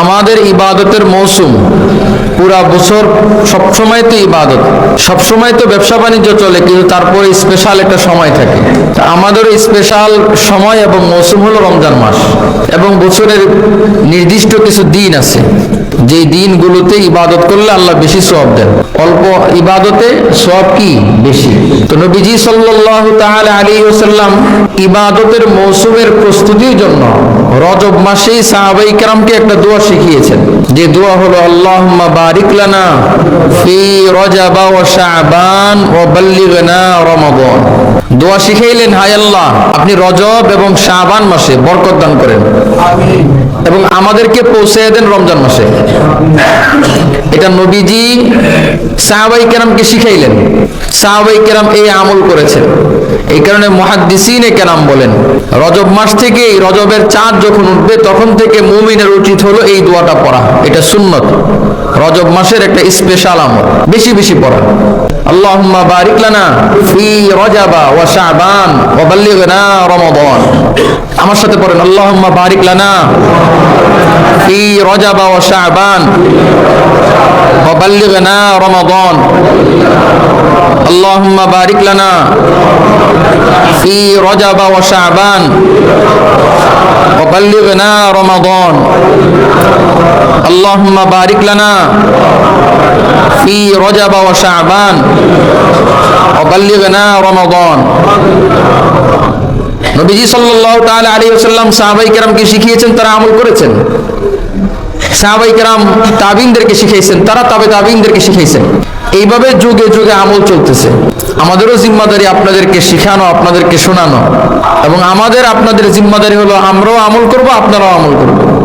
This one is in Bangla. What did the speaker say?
আমাদের ইবাদতের মৌসুম। পুরা বছর সবসময় তো ইবাদত, সবসময় তো ব্যবসা বাণিজ্য চলে, কিন্তু তারপরে স্পেশাল একটা সময় থাকে। তা আমাদেরও স্পেশাল সময় এবং মৌসুম হলো রমজান মাস, এবং বছরের নির্দিষ্ট কিছু দিন আছে। যে দিনগুলোতে ইবাদত করলে আল্লাহ বেশি সওয়াব দেন। অল্প ইবাদতে সব কি? বেশি। তো নবীজি সাল্লাল্লাহু তাআলা আলাইহি ওয়াসাল্লাম ইবাদতের মৌসুমের প্রস্তুতির জন্য রজব মাসেই সাহাবাই কেরামকে একটা দোয়া শিখিয়েছেন। যে দোয়া হলো, আল্লাহুম্মা বারিক ফি রজাবা ওয়া শাবান ওয়া বাল্লিগনা রমাদান। দোয়া শিখাইলেন, হায় আল্লাহ, আপনি রজব এবং শাবান মাসে বরকত দান করেন এবং আমাদেরকে পৌঁছে দেন রমজান মাসে। এটা নবীজি সাহাবাই কেরামকে শিখাইলেন। সাহাবাই কেরাম এই আমল করেছেন। এই কারণে মহাদ্দিসিনে কেরাম বলেন, রজব মাস থেকে এই রজবের চাঁদ যখন উঠবে, তখন থেকে মুমিনের উচিত হলো এই দোয়াটা পড়া। এটা সুন্নত। রজব মাসের একটা স্পেশাল আমল। বেশি বেশি পড়া। আল্লাহুম্মা বারিক লানা ফি রজাবা ওয়া শাবান ওয়া বাল্লিগনা রমাদান। আমার সাথে পড়েন, আল্লাহুম্মা বারিক লানা ফি রজাবা ওয়া শাবান। ওয়া বাল্লিগনা রমাদান اللهم بارك لنا في رجب وشعبان وبلغنا رمضان اللهم بارك لنا في رجب وشعبان وبلغنا رمضان নবীজি সাল্লাল্লাহু তাআলা আলাইহি ওয়াসাল্লাম সাহাবাই কেরামকে শিখিয়েছেন তারা আমল করেছেন সাহাবাই কেরাম তাবিনদেরকে শিখাইছেন, তারা তবে তাবিনদেরকে শিখাইছেন। এইভাবে যুগে যুগে আমল চলতেছে। আমাদেরও জিম্মাদারি আপনাদেরকে শেখানো, আপনাদেরকে শোনানো। এবং আমাদের, আপনাদের জিম্মাদারি হলো আমরাও আমল করব, আপনারাও আমল করব।